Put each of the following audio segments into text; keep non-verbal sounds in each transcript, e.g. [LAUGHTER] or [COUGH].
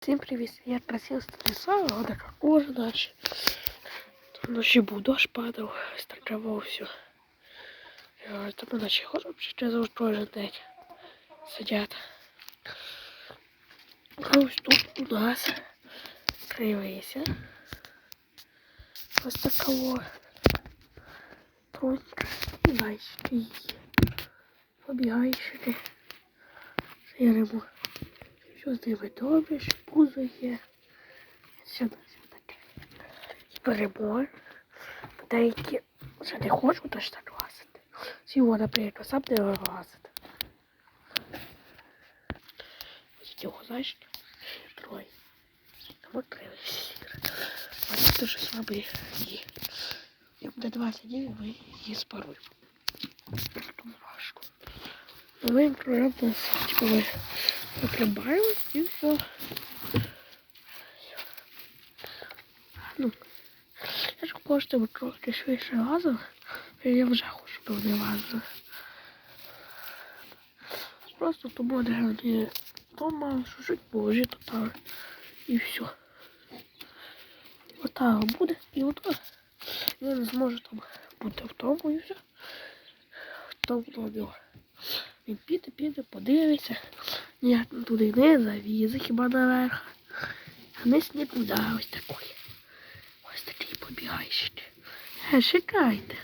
Всім привіт, я красив Станислава, вот така кожа дальше. Вночі був дощ падав, стрикавав все. Тому наче хлопці ще завжди кожен день сидять. Ось тут у нас кривися. Ось такого тронька і її. Побігайщики. Сиримо. Все з ними добре, що пузо є. Все таке. Беремо. Деякі вже не хочуть аж так лазити. Всього, наприклад, сам не вилазити. Ось цього, знаєш, троє. Три сіри. Ось це щось слабі її. Я буде 20 днів, ми її спаруємо. Тому важко. Ну, ми Закрываем и все. Ну, я ж коштую трохи швидше лазив, я вже хочу, щоб не лазив. Просто тому де вони дома чуть позже то там і все. Отак буде і ото я не зможу там бути в тому і все. В тому. Він піде, піде, подивиться. Ні, туди не завізе, хіба наверх. А вниз нікуди ось такий. Ось такий побігайщик. Е, чекайте.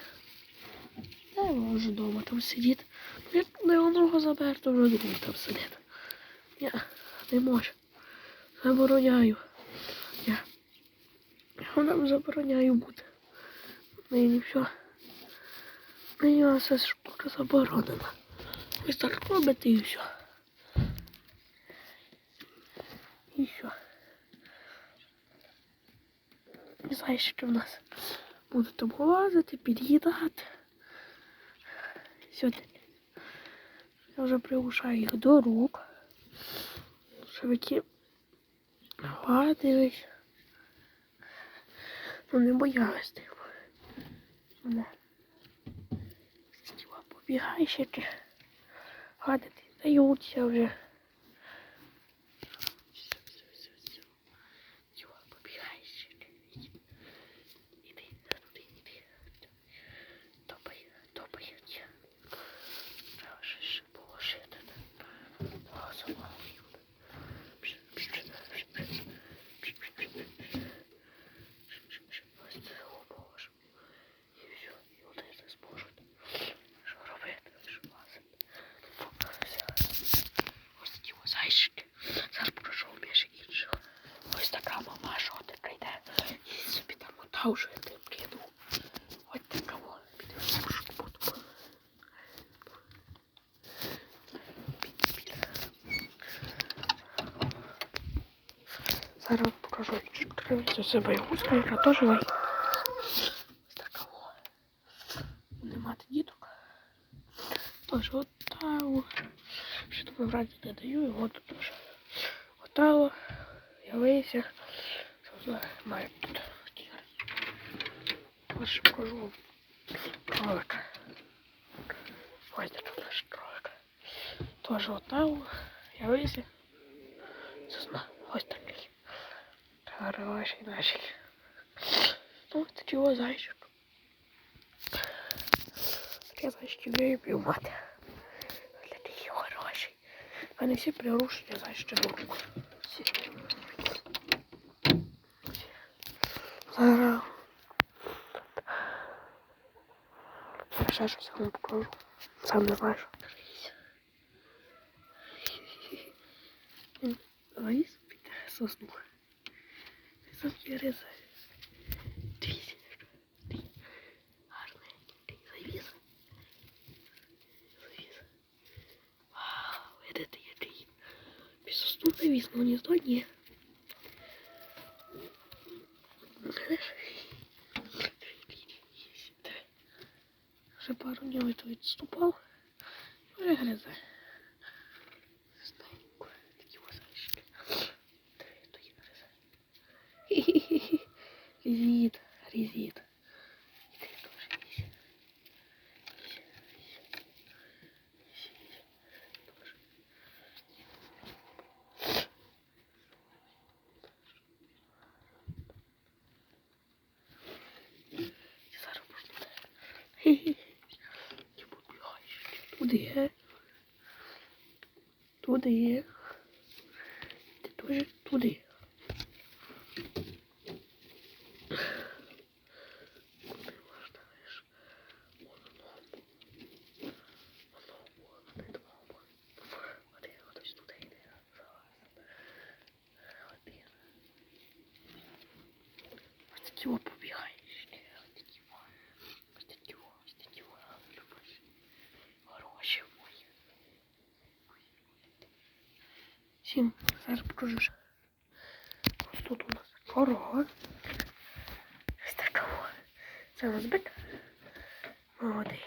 Я можу вдома там сидіти. Як не одного забер, то вже другий там сидить. Я не можу. Забороняю. Я. Я нам забороняю бути. Нині все. Нині все штука заборонена. Ось так робите і все. І все. І знаєш, що в нас будуть там лазити, під'їдати. Сюди. Я вже приглушаю їх до рук. Які гладились. Ну не боялись типу. Мене. Тіва побігайщики. Гадати даються вже. Все, все, все, все. Тіва побігайщики. Іди, туди, іди. Топай, топай. Треба ще ще положити. О, сама. Ось це положимо. І все, і от це зможуть. Що робити? Що лазити? Ось такі ось зайчики. Зараз покажу вам більше інших. Ось така мамаша, от така йде. І собі я не приду. Ось така о. Піде в пушку. Зараз покажу інших. Кривицю себе гуска, яка теж вагітна. Ось така о. Не мати діток. Тож от та о. Що тобі враді не даю, і от тут теж. Отало, явився. Що має тут. Ось що покажу вам. Кролик. Ось де тут наш кролик. Тоже отало, явився. Сосна. Ось такий. Хороший наший. Ну, ось такий ось зайчик. Такі зайчики не люблю мати. Такий хороший. Вони всі прирушені зайчики до рук. Всі. Зараз. ще щось вам покажу. Сам не знаю, що. Він заліз під сосну. Сам через. Дивіться, що ти відступав. Вже є. Туди є. Туди. Всім зараз покажу. Ось тут у нас корова. Ось така о. Це бик. Молодий.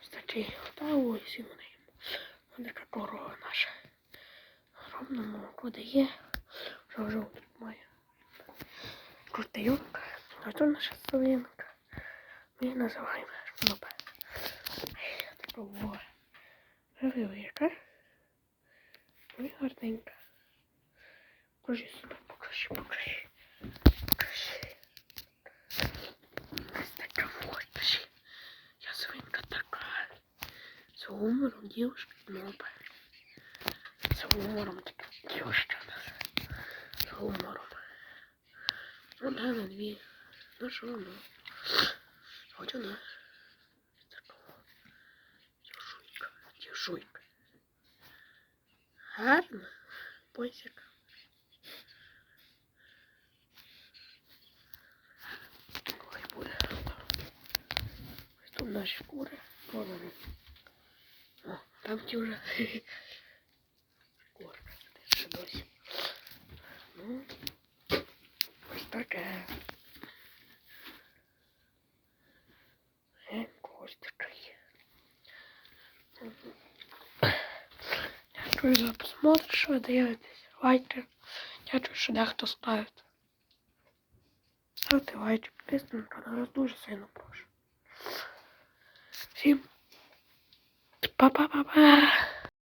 Ось такий. Та ось і вони. Ось така корова наша. Ровно молоко дає. Вже вже тут має. Крутейонка. А тут наша свинка. Ми її називаємо. Така во. Велика. Ой, гарненька. Покажи себе, покажи, покажи. Покажи. Ось така вот, покажи. Я свинка така. З гумором дівушка Шнопе. З гумором така дівушка у нас. З гумором. Ну да, на дві. Ну що, ну. Хоть вона. Такого. Дівшуйка. Дівшуйка. Гарно. Пойсик. Ой, буде. Тут наші кури. Вон вони. О, там ті вже. [LAUGHS] Дякую за просмотр, що ви дивитесь. Лайки. Дякую, що дехто ставить. Ставте лайки, підписуйтесь на канал, я дуже сильно прошу. Всім па-па-па-па.